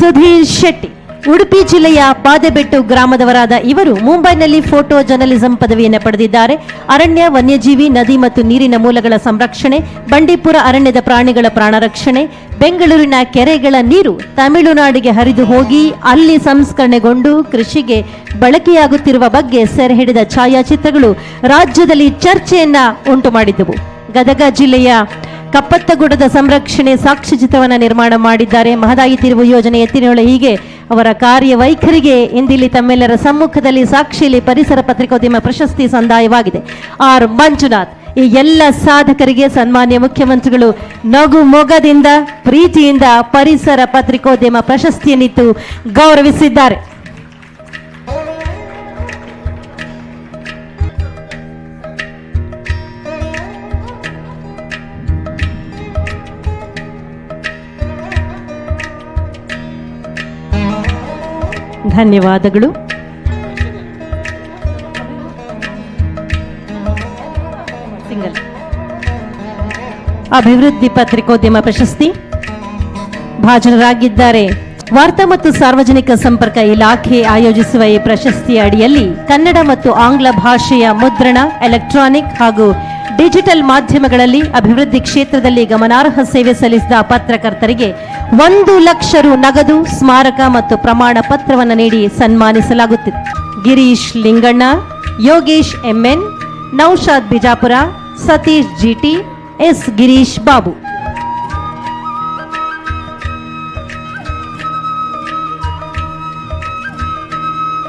ಸುಧೀರ್ ಶೆಟ್ಟಿ. ಉಡುಪಿ ಜಿಲ್ಲೆಯ ಪಾದೆಬೆಟ್ಟು ಗ್ರಾಮದವರಾದ ಇವರು ಮುಂಬೈನಲ್ಲಿ ಫೋಟೋ ಜರ್ನಲಿಸಂ ಪದವಿಯನ್ನು ಪಡೆದಿದ್ದಾರೆ. ಅರಣ್ಯ, ವನ್ಯಜೀವಿ, ನದಿ ಮತ್ತು ನೀರಿನ ಮೂಲಗಳ ಸಂರಕ್ಷಣೆ, ಬಂಡೀಪುರ ಅರಣ್ಯದ ಪ್ರಾಣಿಗಳ ಪ್ರಾಣ ರಕ್ಷಣೆ, ಬೆಂಗಳೂರಿನ ಕೆರೆಗಳ ನೀರು ತಮಿಳುನಾಡಿಗೆ ಹರಿದು ಹೋಗಿ ಅಲ್ಲಿ ಸಂಸ್ಕರಣೆಗೊಂಡು ಕೃಷಿಗೆ ಬಳಕೆಯಾಗುತ್ತಿರುವ ಬಗ್ಗೆ ಸೆರೆ ಹಿಡಿದ ಛಾಯಾಚಿತ್ರಗಳು ರಾಜ್ಯದಲ್ಲಿ ಚರ್ಚೆಯನ್ನ ಉಂಟು ಮಾಡಿದ್ದವು ಗದಗ ಜಿಲ್ಲೆಯ ಕಪ್ಪತ್ತಗುಡದ ಸಂರಕ್ಷಣೆ ಸಾಕ್ಷ್ಯಚಿತ್ರವನ್ನು ನಿರ್ಮಾಣ ಮಾಡಿದ್ದಾರೆ. ಮಹದಾಯಿ ತಿರುವು ಯೋಜನೆ ಎತ್ತಿನೊಳೆ ಹೀಗೆ ಅವರ ಕಾರ್ಯವೈಖರಿಗೆ ಇಂದಿಲ್ಲಿ ತಮ್ಮೆಲ್ಲರ ಸಮ್ಮುಖದಲ್ಲಿ ಸಾಕ್ಷಿಯಲ್ಲಿ ಪರಿಸರ ಪತ್ರಿಕೋದ್ಯಮ ಪ್ರಶಸ್ತಿ ಸಂದಾಯವಾಗಿದೆ. ಆರ್. ಮಂಜುನಾಥ್, ಈ ಎಲ್ಲ ಸಾಧಕರಿಗೆ ಸನ್ಮಾನ್ಯ ಮುಖ್ಯಮಂತ್ರಿಗಳು ನಗು ಮೊಗದಿಂದ, ಪ್ರೀತಿಯಿಂದ ಪರಿಸರ ಪತ್ರಿಕೋದ್ಯಮ ಪ್ರಶಸ್ತಿಯನ್ನಿತ್ತು ಗೌರವಿಸಿದ್ದಾರೆ. ಧನ್ಯವಾದಗಳು. ಅಭಿವೃದ್ಧಿ ಪತ್ರಿಕೋದ್ಯಮ ಪ್ರಶಸ್ತಿ. ಭಾಜನರಾಗಿದ್ದಾರೆ. ವಾರ್ತಾ ಮತ್ತು ಸಾರ್ವಜನಿಕ ಸಂಪರ್ಕ ಇಲಾಖೆ ಆಯೋಜಿಸುವ ಈ ಪ್ರಶಸ್ತಿಯ ಅಡಿಯಲ್ಲಿ ಕನ್ನಡ ಮತ್ತು ಆಂಗ್ಲ ಭಾಷೆಯ ಮುದ್ರಣ, ಎಲೆಕ್ಟ್ರಾನಿಕ್ ಹಾಗೂ ಡಿಜಿಟಲ್ ಮಾಧ್ಯಮಗಳಲ್ಲಿ ಅಭಿವೃದ್ಧಿ ಕ್ಷೇತ್ರದಲ್ಲಿ ಗಮನಾರ್ಹ ಸೇವೆ ಸಲ್ಲಿಸಿದ ಪತ್ರಕರ್ತರಿಗೆ ಒಂದು ಲಕ್ಷ ರು ನಗದು ಸ್ಮಾರಕ ಮತ್ತು ಪ್ರಮಾಣ ಪತ್ರವನ್ನು ನೀಡಿ ಸನ್ಮಾನಿಸಲಾಗುತ್ತಿದೆ. Girish Linganna, Yogesh MN Naushad Bijapur, Satish GT S Girish Babu.